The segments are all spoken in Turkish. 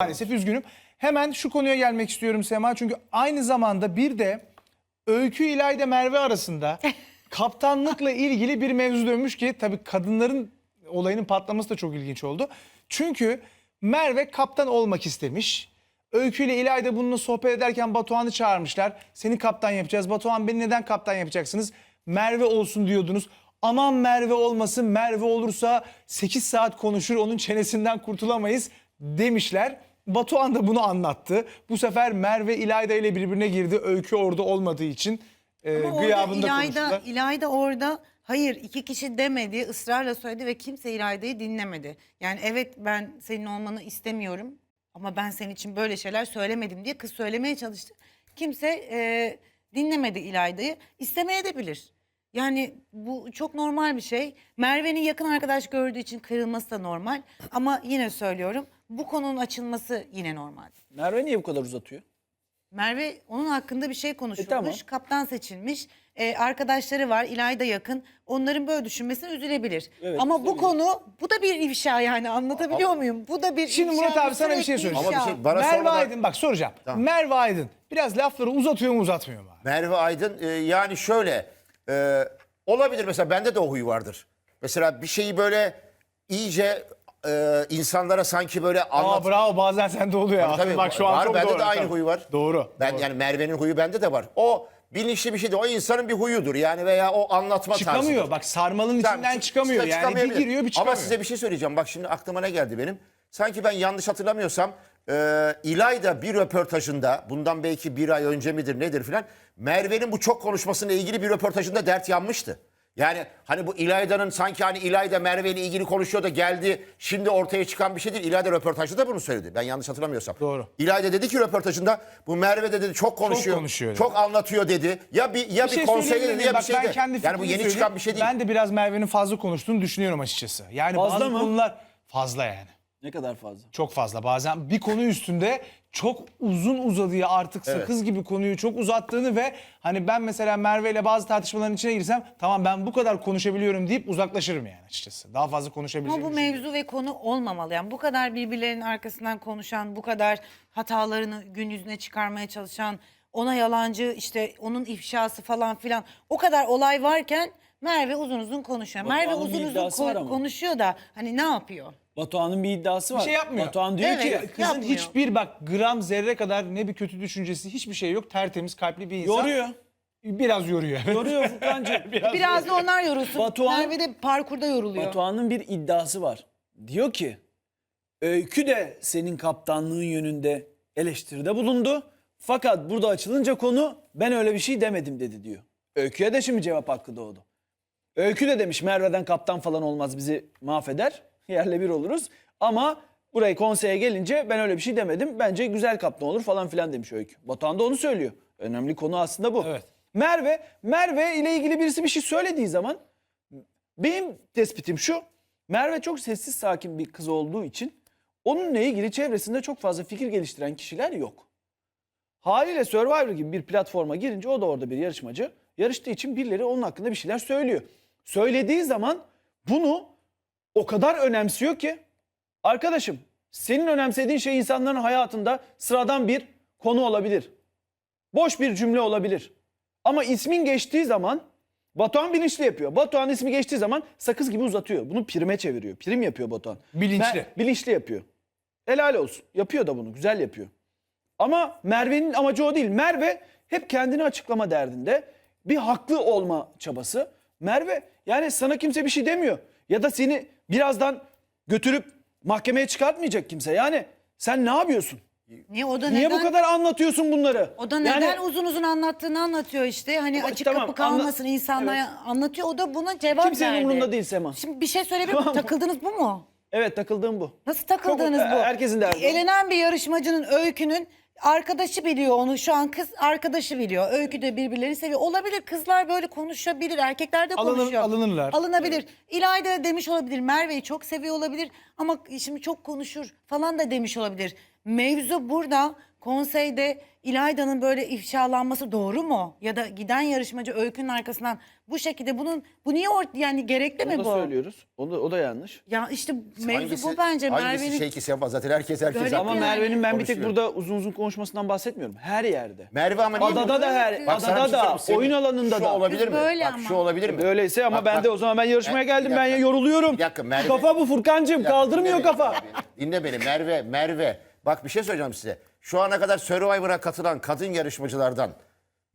Maalesef üzgünüm. Hemen şu konuya gelmek istiyorum Sema. Çünkü aynı zamanda bir de Öykü İlayda Merve arasında kaptanlıkla ilgili bir mevzu dönmüş ki tabii kadınların olayının patlaması da çok ilginç oldu. Çünkü Merve kaptan olmak istemiş. Öykü ile İlayda bununla sohbet ederken Batuhan'ı çağırmışlar. Seni kaptan yapacağız. Batuhan beni neden kaptan yapacaksınız? Merve olsun diyordunuz. Aman Merve olmasın. Merve olursa 8 saat konuşur onun çenesinden kurtulamayız demişler. Batuhan da bunu anlattı. Bu sefer Merve İlayda ile birbirine girdi. Öykü orada olmadığı için e, Ama orada gıyabında İlayda, konuştular. İlayda orada hayır iki kişi demedi ısrarla söyledi ve kimse İlayda'yı dinlemedi. Yani evet ben senin olmanı istemiyorum ama ben senin için böyle şeyler söylemedim diye kız söylemeye çalıştı. Kimse e, dinlemedi İlayda'yı. İstemeye de bilir. Yani bu çok normal bir şey. Merve'nin yakın arkadaş gördüğü için kırılması da normal. Ama yine söylüyorum bu konunun açılması yine normal. Merve niye bu kadar uzatıyor? Merve onun hakkında bir şey konuşulmuş. E, tamam. Kaptan seçilmiş. Ee, arkadaşları var. İlayda yakın. Onların böyle düşünmesine üzülebilir. Evet, Ama bu konu bu da bir ifşa yani anlatabiliyor muyum? Bu da bir Şimdi ifşa, Murat abi sana bir şey söyleyeceğim. Ama bir şey bana Merve sonradan- Aydın bak soracağım. Merve Aydın biraz lafları uzatıyor mu uzatmıyor mu? abi? Merve Aydın e, yani şöyle e, olabilir mesela bende de o huyu vardır. Mesela bir şeyi böyle iyice e, insanlara sanki böyle Aa anlat. bravo bazen sende oluyor. Tabii, ya. tabii, bak şu an var, çok bende doğru. de aynı Tabii. huyu var. Doğru. Ben doğru. yani Merve'nin huyu bende de var. O bilinçli bir şey de o insanın bir huyudur yani veya o anlatma çıkamıyor. tarzıdır. Bak sarmalın Tamam, içinden çık- çıkamıyor. çık- Yani bir çıkamayabilir. giriyor bir çıkamıyor. Ama size bir şey söyleyeceğim. Bak şimdi aklıma ne geldi benim. Sanki ben yanlış hatırlamıyorsam e, İlayda bir röportajında bundan belki bir ay önce midir nedir filan Merve'nin bu çok konuşmasıyla ilgili bir röportajında dert yanmıştı. Yani hani bu İlayda'nın sanki hani İlayda Merve ile ilgili konuşuyor da geldi şimdi ortaya çıkan bir şey değil. İlayda röportajda da bunu söyledi. Ben yanlış hatırlamıyorsam. Doğru. İlayda dedi ki röportajında bu Merve de dedi çok konuşuyor. konuşuyor dedi. Çok anlatıyor dedi. Ya bir ya bir, şey konsey söyleyeyim dedi ya bir Bak şey ben kendi Yani bu yeni söyleyeyim. çıkan bir şey değil. Ben de biraz Merve'nin fazla konuştuğunu düşünüyorum açıkçası. Yani Fazla bazı mı? konular fazla yani. Ne kadar fazla? Çok fazla. Bazen bir konu üstünde çok uzun uzadıya artık sakız gibi konuyu çok uzattığını ve hani ben mesela Merve ile bazı tartışmaların içine girsem tamam ben bu kadar konuşabiliyorum deyip uzaklaşırım yani açıkçası. Daha fazla Ama konuşabileceğimi bu düşünüyorum. mevzu ve konu olmamalı. Yani bu kadar birbirlerinin arkasından konuşan, bu kadar hatalarını gün yüzüne çıkarmaya çalışan, ona yalancı işte onun ifşası falan filan o kadar olay varken Merve uzun uzun konuşuyor. Merve Batuhan'ın bir uzun uzun var ko- ama. konuşuyor da hani ne yapıyor? Batuhan'ın bir iddiası var. şey yapmıyor. Batuhan diyor Evet. ki Kızın Yapmıyor. hiçbir bak gram zerre kadar ne bir kötü düşüncesi hiçbir şey yok. Tertemiz kalpli bir insan. yoruyor. Biraz yoruyor. evet. Yoruyor Furkan'cığım. Biraz da onlar yorulsun. Batuhan- Merve de parkurda yoruluyor. Batuhan'ın bir iddiası var. Diyor ki Öykü de senin kaptanlığın yönünde eleştiride bulundu. Fakat burada açılınca konu ben öyle bir şey demedim dedi diyor. Öykü'ye de şimdi cevap hakkı doğdu. Öykü de demiş Merve'den kaptan falan olmaz bizi mahveder. Yerle bir oluruz. Ama buraya konseye gelince ben öyle bir şey demedim. Bence güzel kaptan olur falan filan demiş Öykü. Batuhan da onu söylüyor. Önemli konu aslında bu. Evet. Merve, Merve ile ilgili birisi bir şey söylediği zaman benim tespitim şu. Merve çok sessiz sakin bir kız olduğu için onunla ilgili çevresinde çok fazla fikir geliştiren kişiler yok. Haliyle Survivor gibi bir platforma girince o da orada bir yarışmacı. Yarıştığı için birileri onun hakkında bir şeyler söylüyor. Söylediği zaman bunu o kadar önemsiyor ki arkadaşım senin önemsediğin şey insanların hayatında sıradan bir konu olabilir. Boş bir cümle olabilir. Ama ismin geçtiği zaman Batuhan bilinçli yapıyor. Batuhan ismi geçtiği zaman sakız gibi uzatıyor. Bunu prime çeviriyor. Prim yapıyor Batuhan. Bilinçli. Mer- bilinçli yapıyor. Helal olsun. Yapıyor da bunu. Güzel yapıyor. Ama Merve'nin amacı o değil. Merve hep kendini açıklama derdinde. Bir haklı olma çabası. Merve yani sana kimse bir şey demiyor. Ya da seni birazdan götürüp mahkemeye çıkartmayacak kimse. Yani sen ne yapıyorsun? Niye o da Niye neden? bu kadar anlatıyorsun bunları? O da Yani- neden uzun uzun anlattığını anlatıyor işte. Hani açık tamam, kapı anla- kalmasın insanlara Evet. anlatıyor. O da buna cevap Kimsenin verdi. umurunda değil Sema. Şimdi bir şey söyleyebilir miyim? Tamam. Takıldınız bu mu? Evet takıldığım bu. Nasıl takıldığınız Çok- bu? herkesin derdi. Elenen bir yarışmacının öykünün arkadaşı biliyor onu. Şu an kız arkadaşı biliyor. Öykü de birbirlerini seviyor. Olabilir kızlar böyle konuşabilir. Erkekler de Alınır- konuşuyor. alınırlar. Alınabilir. İlayda demiş olabilir. Merve'yi çok seviyor olabilir. Ama şimdi çok konuşur falan da demiş olabilir. Mevzu burada konseyde İlayda'nın böyle ifşalanması doğru mu? Ya da giden yarışmacı Öykü'nün arkasından bu şekilde bunun bu niye or yani gerekli mi Onu da bu? söylüyoruz. O da, o da yanlış. Ya işte mevzu bu bence Hangisi Merve'nin şey ki Sema zaten herkes herkes. Böyle Ama Yani Merve'nin ben bir tek konuşuyor. burada uzun uzun konuşmasından bahsetmiyorum. Her yerde. Merve ama niye Adada da her, Bak sana bir adada şey da, söyleyeyim. oyun alanında şu da. olabilir mi? Böyle bak ama. şu olabilir mi? Öyleyse ama Bak, ben bak. de o zaman ben yarışmaya Bir geldim. Ben dakika. yoruluyorum. Bir dakika, Merve. Kafa bu Furkancığım. dakika, Kaldırmıyor dinle beni, kafa. dinle beni. Dinle beni Merve, Merve. Bak bir şey söyleyeceğim size. Şu ana kadar Survivor'a katılan kadın yarışmacılardan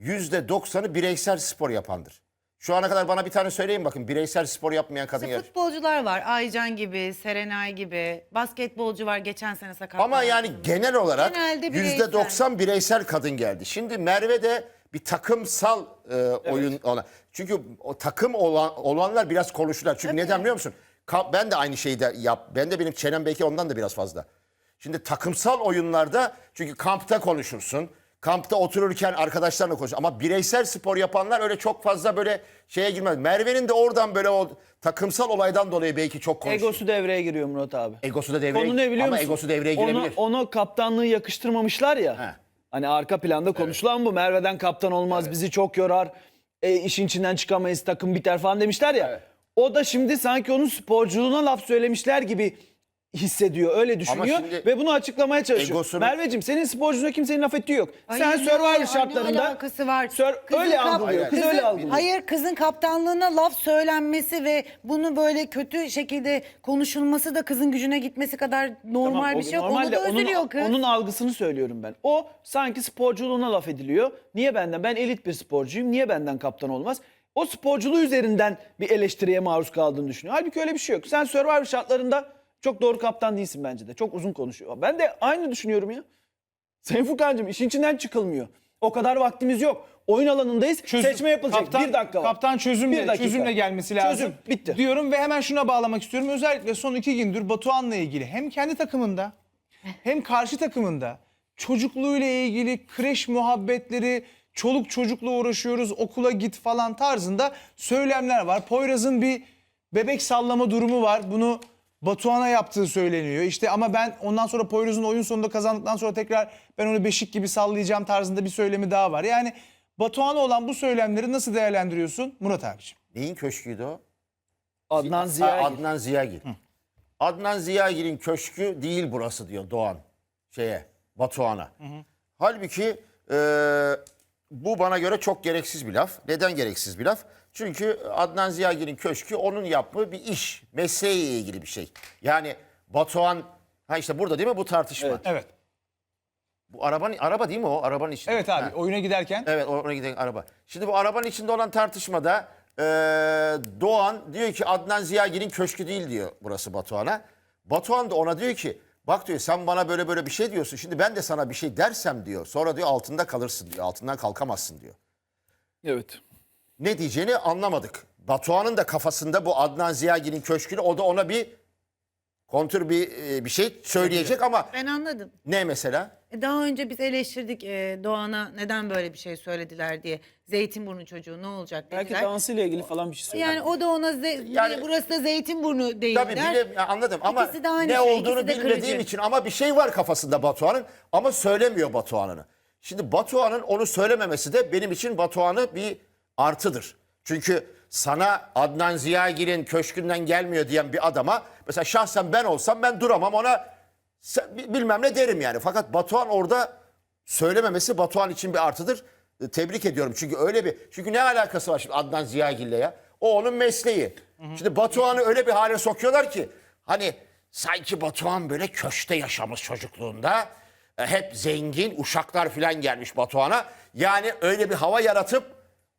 %90'ı bireysel spor yapandır. Şu ana kadar bana bir tane söyleyin bakın bireysel spor yapmayan kadın İşte yarış. futbolcular var. Aycan gibi, Serenay gibi. Basketbolcu var geçen sene sakatlandı. Ama yani genel olarak Genelde bireysel. %90 bireysel kadın geldi. Şimdi Merve de bir takımsal e, oyun ona. Çünkü o takım olan, olanlar biraz konuşurlar. Çünkü neden biliyor musun? Ka- ben de aynı şeyi de yap. Ben de benim çenem belki ondan da biraz fazla. Şimdi takımsal oyunlarda çünkü kampta konuşursun. Kampta otururken arkadaşlarla konuşursun. Ama bireysel spor yapanlar öyle çok fazla böyle şeye girmez. Merve'nin de oradan böyle o takımsal olaydan dolayı belki çok konuşuyor. Egosu devreye giriyor Murat abi. Egosu da devreye Konu ne biliyor ama musun? egosu devreye Ona- girebilir. Ona, kaptanlığı yakıştırmamışlar ya. He. Hani arka planda konuşulan bu. Merve'den kaptan olmaz, bizi çok yorar. E, işin içinden çıkamayız, takım biter falan demişler ya. O da şimdi sanki onun sporculuğuna laf söylemişler gibi hissediyor. Öyle düşünüyor şimdi ve bunu açıklamaya çalışıyor. egosunu- Merveciğim senin sporculuğuna kimsenin laf ettiği yok. Hayır, Sen ne- Survivor ay, şartlarında alakası var? Sör- Kızın öyle kap- algılıyor. Kız öyle algılıyor. Hayır kızın kaptanlığına laf söylenmesi ve bunu böyle kötü şekilde konuşulması da kızın gücüne gitmesi kadar normal Tamam, o bir şey yok. Onu normalde da üzülüyor onun, kız. Onun algısını söylüyorum ben. O sanki sporculuğuna laf ediliyor. Niye benden? Ben elit bir sporcuyum. Niye benden kaptan olmaz? O sporculuğu üzerinden bir eleştiriye maruz kaldığını düşünüyor. Halbuki öyle bir şey yok. Sen Survivor şartlarında çok doğru kaptan değilsin bence de. Çok uzun konuşuyor. Ben de aynı düşünüyorum ya. Sayın Furkan'cığım işin içinden çıkılmıyor. O kadar vaktimiz yok. Oyun alanındayız. Çözüm. Seçme yapılacak. Kaptan, bir dakika var. Kaptan çözümle, Bir dakika. çözümle gelmesi lazım. Çözüm, bitti. Diyorum ve hemen şuna bağlamak istiyorum. Özellikle son iki gündür Batuhan'la ilgili hem kendi takımında hem karşı takımında çocukluğuyla ilgili kreş muhabbetleri, çoluk çocukla uğraşıyoruz, okula git falan tarzında söylemler var. Poyraz'ın bir bebek sallama durumu var. Bunu Batuhan'a yaptığı söyleniyor. İşte ama ben ondan sonra Poyraz'ın oyun sonunda kazandıktan sonra tekrar ben onu beşik gibi sallayacağım tarzında bir söylemi daha var. Yani Batuhan'a olan bu söylemleri nasıl değerlendiriyorsun Murat abiciğim? Neyin köşküydü o? Adnan Ha, Ziya. Adnan Ziyagil. Adnan Ziyagil'in köşkü değil burası diyor Doğan şeye Batuhan'a. Halbuki e, bu bana göre çok gereksiz bir laf. Neden gereksiz bir laf? Çünkü Adnan Ziyagil'in köşkü onun yaptığı bir iş, mesleğiyle ilgili bir şey. Yani Batuhan ha işte burada değil mi bu tartışma? Evet. Evet. Bu arabanın araba değil mi o? Arabanın içinde. Evet abi Ha. oyuna giderken Evet ona giden araba. Şimdi bu arabanın içinde olan tartışmada eee, Doğan diyor ki Adnan Ziyagil'in köşkü değil diyor burası Batuhan'a. Batuhan da ona diyor ki bak diyor sen bana böyle böyle bir şey diyorsun. Şimdi ben de sana bir şey dersem diyor. Sonra diyor altında kalırsın diyor. Altından kalkamazsın diyor. Evet. Ne diyeceğini anlamadık. Batuhan'ın da kafasında bu Adnan Ziyagil'in köşkünü o da ona bir kontür bir e, bir şey söyleyecek ama Ben anladım. ne mesela? E, Daha önce biz eleştirdik e, Doğan'a neden böyle bir şey söylediler diye. Zeytinburnu çocuğu ne olacak dediler. Belki dansıyla ilgili falan bir şey söylüyor. Yani o da ona ze- Yani- burası da Zeytinburnu değil Tabii der. bile, ya anladım ama İkisi de aynı ne şey, olduğunu ikisi de bilmediğim kırıcı. için ama bir şey var kafasında Batuhan'ın ama söylemiyor Batuhan'ını. Şimdi Batuhan'ın onu söylememesi de benim için Batuhan'ı bir artıdır. Çünkü sana Adnan Ziyagil'in köşkünden gelmiyor diyen bir adama mesela şahsen ben olsam ben duramam ona bilmem ne derim yani. Fakat Batuhan orada söylememesi Batuhan için bir artıdır. E, Tebrik ediyorum çünkü öyle bir çünkü ne alakası var şimdi Adnan Ziyagil'le ya? O onun mesleği. Şimdi Batuhan'ı öyle bir hale sokuyorlar ki hani sanki Batuhan böyle köşte yaşamış çocukluğunda. E, Hep zengin uşaklar falan gelmiş Batuhan'a. Yani öyle bir hava yaratıp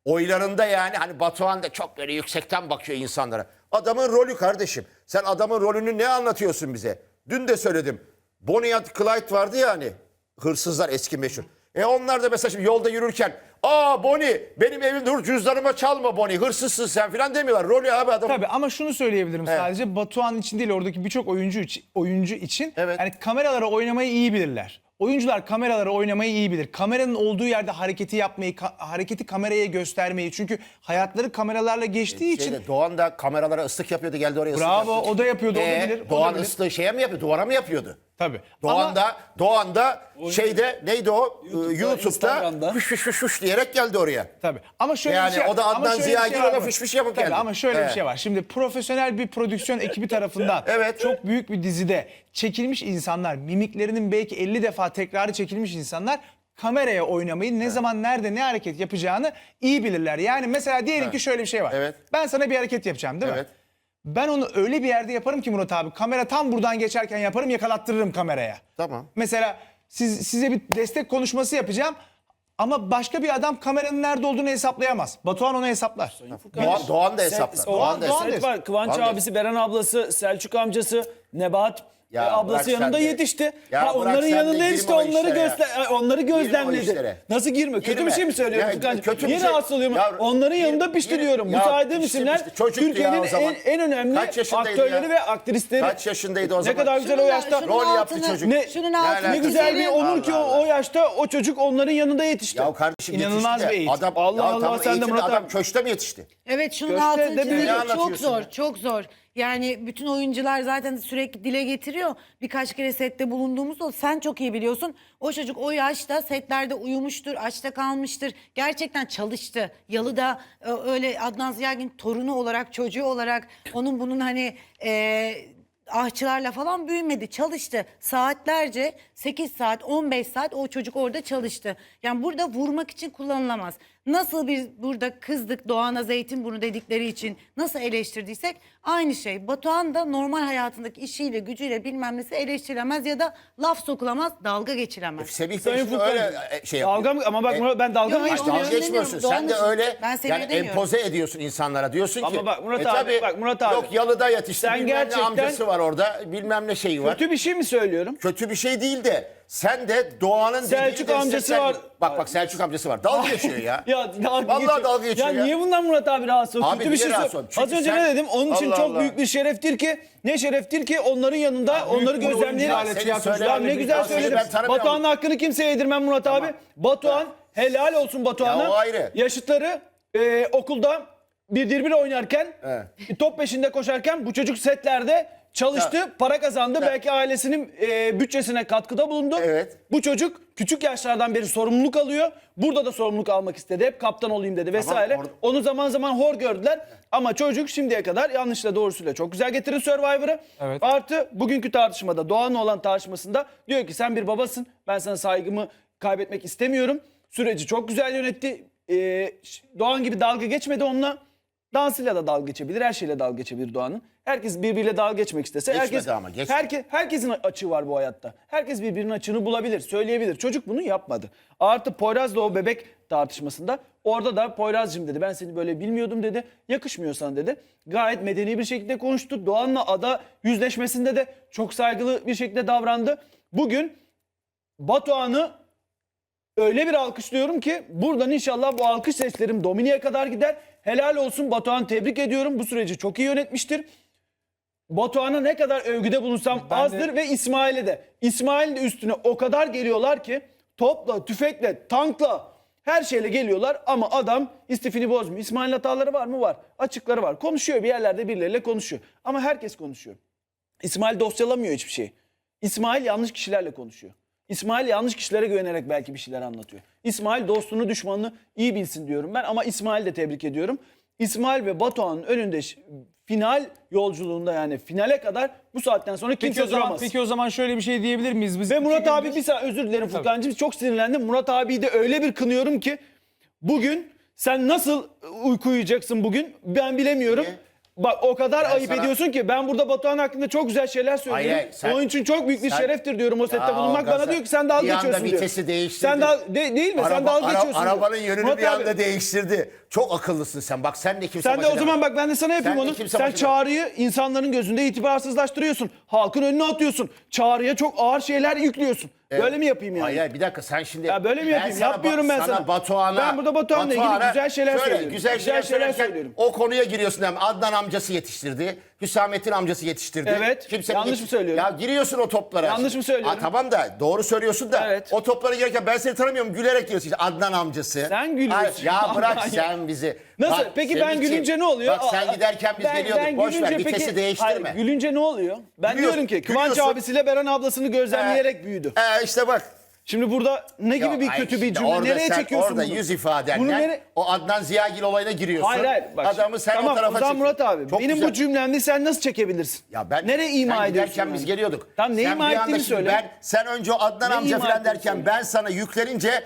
oylarında yani hani Batuhan da çok böyle yüksekten bakıyor insanlara. Adamın rolü kardeşim. Sen adamın rolünü ne anlatıyorsun bize? Dün de söyledim. Bonnie and Clyde vardı ya hani hırsızlar eski meşhur. E onlar da mesela şimdi yolda yürürken aa Bonnie benim evimde dur cüzdanıma çalma Bonnie hırsızsın sen falan demiyorlar. Rolü abi adam. Tabii ama şunu söyleyebilirim sadece Batuhan için değil oradaki birçok oyuncu için, oyuncu için Evet. yani kameralara oynamayı iyi bilirler. Oyuncular kameralara oynamayı iyi bilir. Kameranın olduğu yerde hareketi yapmayı, ka- hareketi kameraya göstermeyi. Çünkü hayatları kameralarla geçtiği için Şeyde, Doğan da kameralara ıslık yapıyordu geldi oraya ıslık Bravo, yaptı. o da yapıyordu, o da bilir, o da Doğan bilir. ıslığı şeye mi yapıyor duvara mı yapıyordu? Tabii. Doğan'da, Doğan'da şeyde neydi o? Ee, YouTube'da Instagram'da. fış fış fış fış diyerek geldi oraya. Tabii. Ama şöyle Yani bir şey o da ama Adnan Ziya şey Gül ona fış fış yapıp Tabii geldi. ama şöyle Evet. bir şey var. Şimdi profesyonel bir prodüksiyon ekibi tarafından Evet. çok büyük bir dizide çekilmiş insanlar, mimiklerinin belki 50 defa tekrarı çekilmiş insanlar kameraya oynamayı ne zaman nerede ne hareket yapacağını iyi bilirler. Yani mesela diyelim ki şöyle bir şey var. Evet. Ben sana bir hareket yapacağım değil mi? Ben onu öyle bir yerde yaparım ki Murat abi. Kamera tam buradan geçerken yaparım yakalattırırım kameraya. Tamam. Mesela siz, size bir destek konuşması yapacağım. Ama başka bir adam kameranın nerede olduğunu hesaplayamaz. Batuhan onu hesaplar. Doğan, Doğan da hesaplar. o- Doğan da Doğan hesaplar. var. Kıvanç Doğan abisi, Beren ablası, Selçuk amcası, Nebahat Ya e, ablası yanında de. yetişti. Ya ha, onların yanında yetişti. o Onları gözle e, onları o gözlemledi. Nasıl girme? Kötü Girme. bir şey mi söylüyorum Ya, Furkan'cığım? kötü bir Niye şey- rahatsız oluyorum? Ya, Onların gir- yanında pişti gir- diyorum. Bu Ya, çocuktu ya Türkiye'nin o en, en önemli aktörleri ya? ve aktrisleri. Kaç yaşındaydı o Ne zaman? kadar güzel o Şunun da- yaşta. Rol yaptı çocuk. Ne, Şunun Ne altını ne güzel bir onur ki o, o yaşta o çocuk onların yanında yetişti. Ya kardeşim İnanılmaz bir eğitim. Adam, Allah ya Allah, sen de Murat adam köşte mi yetişti? Evet şunun Göster altını çizelim. Ne Çok zor, çok zor. Yani bütün oyuncular zaten sürekli dile getiriyor. Birkaç kere sette bulunduğumuz oldu. Sen çok iyi biliyorsun. O çocuk o yaşta setlerde uyumuştur, açta kalmıştır. Gerçekten çalıştı. Yalıda e, öyle Adnan Ziyagin torunu olarak, çocuğu olarak onun bunun hani e, ahçılarla falan büyümedi. Çalıştı. Saatlerce 8 saat, 15 saat o çocuk orada çalıştı. Yani burada vurmak için kullanılamaz. Nasıl biz burada kızdık Doğan'a Zeytinburnu dedikleri için nasıl eleştirdiysek aynı şey. Batuhan da normal hayatındaki işiyle gücüyle bilmem nesi eleştirilemez ya da laf sokulamaz, dalga geçilemez. Semih Sayın Bey şimdi Furkan, öyle e, şey yapıyor. Dalga mı? Ama bak E, Murat, ben dalga Yok, mı geçtim? Dalga geçmiyorsun. demiyorum. Sen de Doğan öyle Ben seni yani demiyorum. empoze ediyorsun insanlara. Diyorsun ki. Ama bak Murat e abi, tabii, bak Murat abi. Yok yalıda yetişti. Sen bilmem ne gerçekten- amcası var orada. Bilmem ne şeyi var. Kötü bir şey mi söylüyorum? Kötü bir şey değil de sen de Doğan'ın dediği Selçuk amcası destekler- var. Bak bak Selçuk amcası var. Dalga geçiyor ya. Ya dalga Vallahi geçiyor. dalga geçiyor ya. niye bundan Murat abi rahatsız oluyor? Abi Kötü bir niye şey rahatsız? Çünkü Az önce sen- ne dedim? Onun için Allah çok Allah. büyük bir şereftir ki ne şereftir ki onların yanında onları bir gözlemleyerek. söylemen Ya ne güzel Ya seni söyledin. ben tanımıyorum. Batuhan'ın hakkını kimseye yedirmem Murat abi. Batuhan helal olsun Batuhan'a. Ya o ayrı. Yaşıtları e, okulda bir bir oynarken Evet. top peşinde koşarken bu çocuk setlerde çalıştı, para kazandı. Belki ailesinin e, bütçesine katkıda bulundu. Evet. Bu çocuk küçük yaşlardan beri sorumluluk alıyor. Burada da sorumluluk almak istedi. Hep kaptan olayım dedi vesaire. orada- Onu zaman zaman hor gördüler. Ama çocuk şimdiye kadar yanlışla doğrusuyla çok güzel getirdi Survivor'ı. Evet. Artı bugünkü tartışmada Doğan'la olan tartışmasında diyor ki sen bir babasın. Ben sana saygımı kaybetmek istemiyorum. Süreci çok güzel yönetti. Ee, ş- Doğan gibi dalga geçmedi onunla. Dansıyla da dalga geçebilir, her şeyle dalga geçebilir Doğan'ın. Herkes birbiriyle dalga geçmek istese. Geçmedi herkes, ama, geçmedi. herke- herkesin açığı var bu hayatta. Herkes birbirinin açığını bulabilir, söyleyebilir. Çocuk bunu yapmadı. Artı Poyraz'la o bebek tartışmasında orada da Poyraz'cığım dedi ben seni böyle bilmiyordum dedi. Yakışmıyorsan dedi. Gayet medeni bir şekilde konuştu. Doğan'la ada yüzleşmesinde de çok saygılı bir şekilde davrandı. Bugün Batuhan'ı öyle bir alkışlıyorum ki buradan inşallah bu alkış seslerim Dominik'e kadar gider. Helal olsun Batuhan tebrik ediyorum. Bu süreci çok iyi yönetmiştir. Batuhan'a ne kadar övgüde bulunsam Ben de- azdır ve İsmail'e de. İsmail'in de üstüne o kadar geliyorlar ki topla, tüfekle, tankla her şeyle geliyorlar ama adam istifini bozmuyor. İsmail'in hataları var mı? Var. Açıkları var. Konuşuyor bir yerlerde birileriyle konuşuyor. Ama herkes konuşuyor. İsmail dosyalamıyor hiçbir şeyi. İsmail yanlış kişilerle konuşuyor. İsmail yanlış kişilere güvenerek belki bir şeyler anlatıyor. İsmail dostunu düşmanını iyi bilsin diyorum ben ama İsmail de tebrik ediyorum. İsmail ve Batuhan'ın önünde final yolculuğunda yani finale kadar bu saatten sonra kimse Peki o zaman, duramaz. peki o zaman şöyle bir şey diyebilir miyiz? Biz Ve Murat abi gündür- bir saniye özür dilerim Furkan'cığım çok sinirlendim. Murat abiyi de öyle bir kınıyorum ki bugün sen nasıl uyku uyuyacaksın bugün ben bilemiyorum. Niye? Bak o kadar Ben ayıp sana- ediyorsun ki ben burada Batuhan hakkında çok güzel şeyler söylüyorum. Hayır, sen- Onun için çok büyük bir sen- şereftir diyorum o sette Ya bulunmak. Bana gaza- diyor ki sen dalga bir anda geçiyorsun diyor. vitesi değiştirdi. Sen dal de- değil mi? sen Araba- dalga ara- geçiyorsun. diyor. Arabanın yönünü Murat bir abi, anda değiştirdi. Çok akıllısın sen. Bak sen de kimse sen de o zaman bak ben de sana yapayım Sen de onu. kimse Sen baş edemez. çağrıyı insanların gözünde itibarsızlaştırıyorsun. Halkın önüne atıyorsun. Çağrıya çok ağır şeyler yüklüyorsun. Böyle mi yapayım yani? Hayır hayır, bir dakika sen şimdi... Ya böyle mi yapayım? sana Yapmıyorum ben sana. Batuhan'a... Ben burada Batuhan'la ilgili güzel şeyler şöyle, söylüyorum. Güzel, Güzel şeyler, söylüyorum. O konuya giriyorsun. Hem Adnan amcası yetiştirdi. Hüsamettin amcası yetiştirdi. Evet. Yanlış mı söylüyorum? Ya giriyorsun o toplara. Yanlış mı söylüyorum? Ha, tamam da doğru söylüyorsun da Evet. o toplara girerken ben seni tanımıyorum gülerek giriyorsun. İşte Adnan amcası. Sen gülüyorsun. Hayır, ya bırak Hayır. sen bizi. Nasıl? Bak, Peki ben için- gülünce ne oluyor? Bak sen Aa, giderken biz ben- geliyorduk. ben Boş ver gülünce vitesi peki- değiştirme. Hayır, gülünce ne oluyor? Ben Gülüyorsun, diyorum ki Kıvanç gülüyorsun. abisiyle Beren ablasını gözlemleyerek büyüdü. Ee, işte bak. Şimdi burada ne gibi Ya, bir ay kötü bir cümle? orada Nereye sen, çekiyorsun Orada bunu? yüz ifadenle Bunu nere- o Adnan Ziyagil olayına giriyorsun. Hayır hayır. Bak, Adamı sen tamam, o tarafa o zaman çekiyorsun. Murat abi Çok benim güzel. bu cümlemde sen nasıl çekebilirsin? Ya ben Nereye ima sen ediyorsun? giderken yani? biz geliyorduk. Tamam, neyi sen ima bir anda ettiğini şimdi söyle. Ben, sen önce o Adnan Neyi amca ima falan ettiğini derken söyle. ben sana yüklenince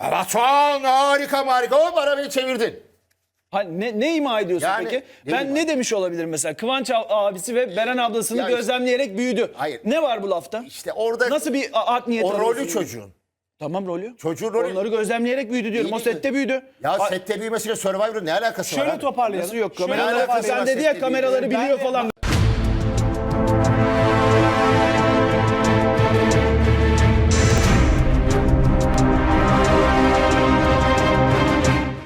Batuhan harika harika o bana beni çevirdin. Ha, ne, ne ima ediyorsun Yani, peki? ne Ben ima? ne demiş olabilirim mesela? Kıvanç ab- abisi ve Beren ablasını Ya işte- gözlemleyerek büyüdü. Hayır. Ne var bu lafta? İşte orada Nasıl bir a- art niyet o rolü çocuğun. Tamam rolü. Çocuğun rolü. Onları gözlemleyerek büyüdü diyorum. İyi O değil mi? sette büyüdü. Ya Ha- sette büyümesiyle Survivor'ın ne alakası var Şöyle abi? toparlayalım. Nasıl yok? Şöyle Kameralar, sen dedi ya kameraları biliyor Ben- falan.